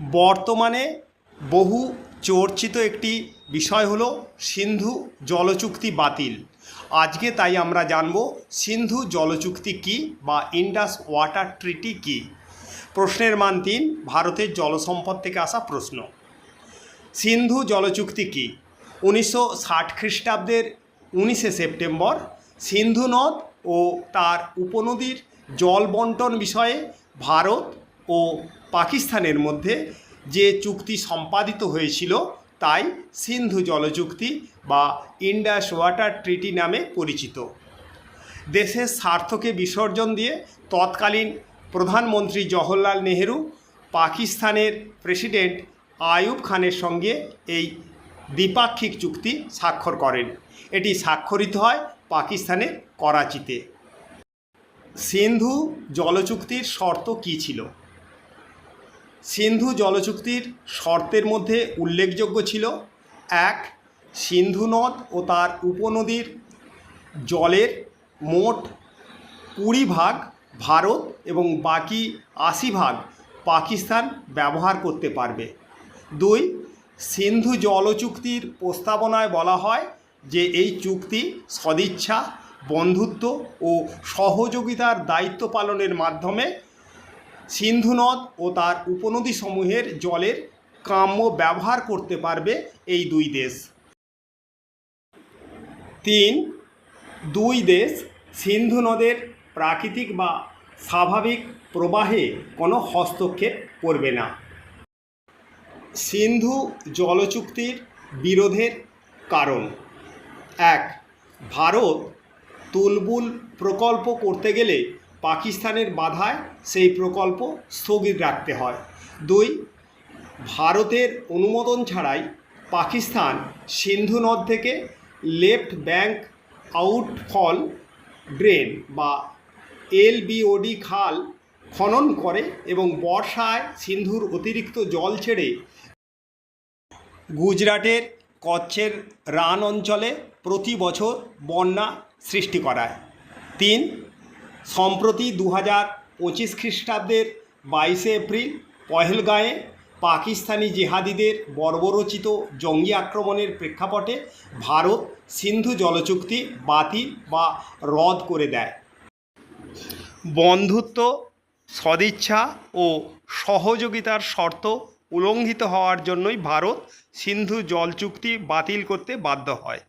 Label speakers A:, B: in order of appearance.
A: বর্তমানে বহু চর্চিত একটি বিষয় হলো সিন্ধু জলচুক্তি বাতিল। আজকে তাই আমরা জানব সিন্ধু জলচুক্তি কী বা ইন্ডাস ওয়াটার ট্রিটি কী? প্রশ্নের মান তিন, ভারতের জলসম্পদ থেকে আসা প্রশ্ন। সিন্ধু জলচুক্তি কী? উনিশশো ষাট খ্রিস্টাব্দের উনিশে সেপ্টেম্বর, সিন্ধু নদ ও তার উপনদীর জল বন্টন বিষয়ে ভারত ও পাকিস্তানের মধ্যে যে চুক্তি সম্পাদিত হয়েছিল, তাই সিন্ধু জলচুক্তি বা ইন্ডাস ওয়াটার ট্রিটি নামে পরিচিত। দেশের স্বার্থকে বিসর্জন দিয়ে তৎকালীন প্রধানমন্ত্রী জওহরলাল নেহেরু পাকিস্তানের প্রেসিডেন্ট আইয়ুব খানের সঙ্গে এই দ্বিপাক্ষিক চুক্তি স্বাক্ষর করেন। এটি স্বাক্ষরিত হয় পাকিস্তানের করাচিতে। সিন্ধু জলচুক্তির শর্ত কী ছিল? সিন্ধু জলচুক্তির শর্তের মধ্যে উল্লেখযোগ্য ছিল, এক, সিন্ধু নদ ও তার উপনদীর জলের মোট কুড়ি ভাগ ভারত এবং বাকি আশি ভাগ পাকিস্তান ব্যবহার করতে পারবে। দুই, সিন্ধু জলচুক্তির প্রস্তাবনায় বলা হয় যে এই চুক্তি সদিচ্ছা, বন্ধুত্ব ও সহযোগিতার দায়িত্ব পালনের মাধ্যমে সিন্ধু নদ ও তার উপনদী সমূহের জলের কাম্য ব্যবহার করতে পারবে এই দুই দেশ। তিন, দুই দেশ সিন্ধু নদের প্রাকৃতিক বা স্বাভাবিক প্রবাহে কোনো হস্তক্ষেপ করবে না। সিন্ধু জলচুক্তির বিরোধের কারণ। এক, ভারত তুলবুল প্রকল্প করতে গেলে পাকিস্তানের বাধায় সেই প্রকল্প স্থগিত রাখতে হয়। দুই, ভারতের অনুমোদন ছাড়াই পাকিস্তান সিন্ধু নদ থেকে লেফট ব্যাঙ্ক আউটফল ড্রেন বা এলবিওডি খাল খনন করে এবং বর্ষায় সিন্ধুর অতিরিক্ত জল ছেড়ে গুজরাটের কচ্ছের রান অঞ্চলে প্রতি বছর বন্যা সৃষ্টি করায়। তিন সম্প্রতি দু হাজার পঁচিশ খ্রিস্টাব্দের বাইশে এপ্রিল পহেলগাঁয়ে পাকিস্তানি জেহাদিদের বর্বরচিত জঙ্গি আক্রমণের প্রেক্ষাপটে ভারত সিন্ধু জলচুক্তি বাতিল বা রদ করে দেয়। বন্ধুত্ব, সদিচ্ছা ও সহযোগিতার শর্ত উল্লঙ্ঘিত হওয়ার জন্যই ভারত সিন্ধু জল চুক্তি বাতিল করতে বাধ্য হয়।